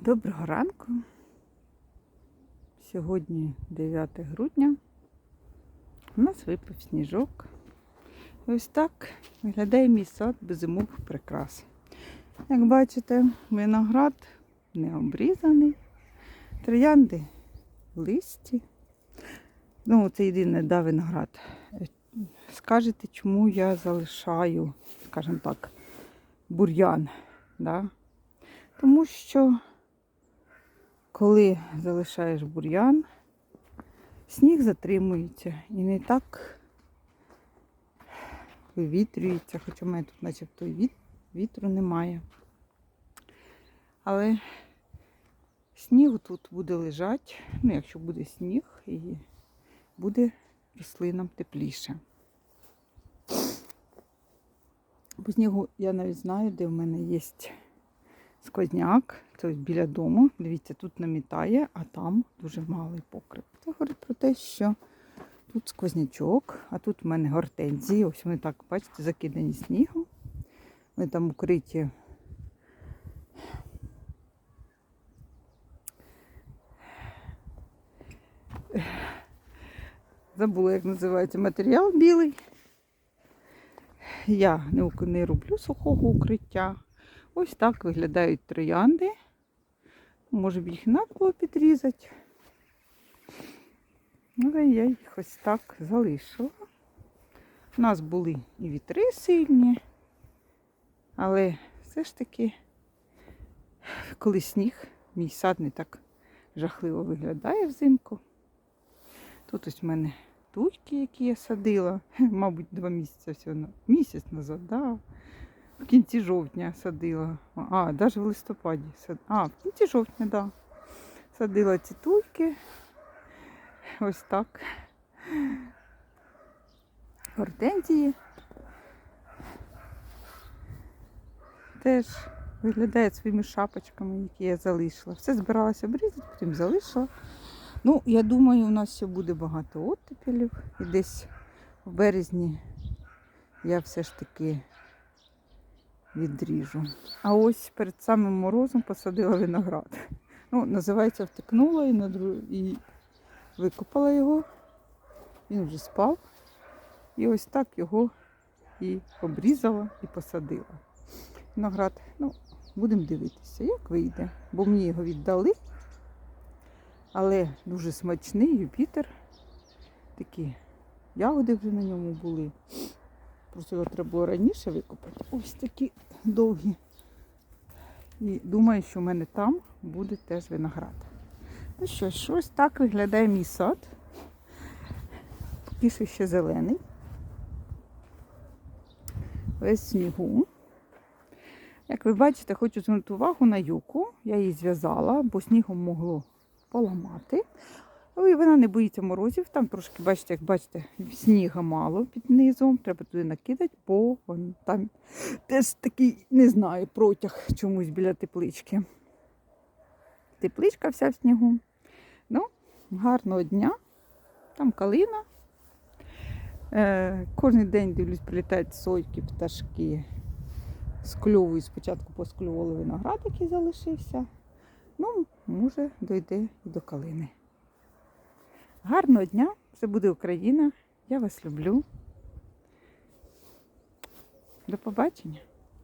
Доброго ранку. Сьогодні 9 грудня. У нас випав сніжок. Ось так виглядає мій сад без зимових прикрас. Як бачите, виноград не обрізаний, троянди листі. Ну, це єдине, да, виноград. Скажете, чому я залишаю, скажімо так, бур'ян. Да? Тому що коли залишаєш бур'ян, сніг затримується і не так вивітрюється, хоча в мене тут начебто віт, вітру немає. Але сніг тут буде лежати, ну якщо буде сніг, і буде рослинам тепліше. По снігу я навіть знаю, де в мене є сквозняк, це ось біля дому. Дивіться, тут намітає, а там дуже малий покрив. Це говорить про те, що тут сквознячок, а тут в мене гортензії. Ось вони так, бачите, закидані снігом. Вони там укриті. Забула, як називається матеріал білий. Я не, не роблю сухого укриття. Ось так виглядають троянди. Може б їх надо підрізати. Але я їх ось так залишила. У нас були і вітри сильні, але все ж таки, коли сніг, мій сад не так жахливо виглядає взимку. Тут ось в мене туйки, які я садила, мабуть, два місяці всього місяць назад, да. В кінці жовтня садила. А, навіть в листопаді. сад- А, в кінці жовтня, так. Да. Садила ці туйки. Ось так. Гортензії. Теж виглядає своїми шапочками, які я залишила. Все збиралася обрізати, потім залишила. Ну, я думаю, у нас ще буде багато оттепелів. І десь в березні я все ж таки відріжу. А ось перед самим морозом посадила виноград. Ну, називається втикнула і, на дру... і викопала його. Він вже спав. І ось так його і обрізала і посадила. Виноград, ну, будемо дивитися, як вийде. Бо мені його віддали. Але дуже смачний Юпітер. Такі ягоди вже на ньому були. Просто його треба було раніше викопати. Ось такі довгі. І думаю, що в мене там буде теж виноград. Ну що ж, ось так виглядає мій сад. Поки що ще зелений. Весь снігу. Як ви бачите, хочу звернути увагу на юку. Я її зв'язала, бо снігом могло поламати. І вона не боїться морозів. Там трошки, бачите, як бачите, сніга мало під низом. Треба туди накидати, бо вон там теж такий, не знаю, протяг чомусь біля теплички. Тепличка вся в снігу. Ну, гарного дня. Там калина. Е, кожен день дивлюсь, прилітають сойки, пташки. Скльовую, спочатку посклювали виноград, який залишився. Ну, може, дойде і до калини. Гарного дня! Це буде Україна. Я вас люблю. До побачення.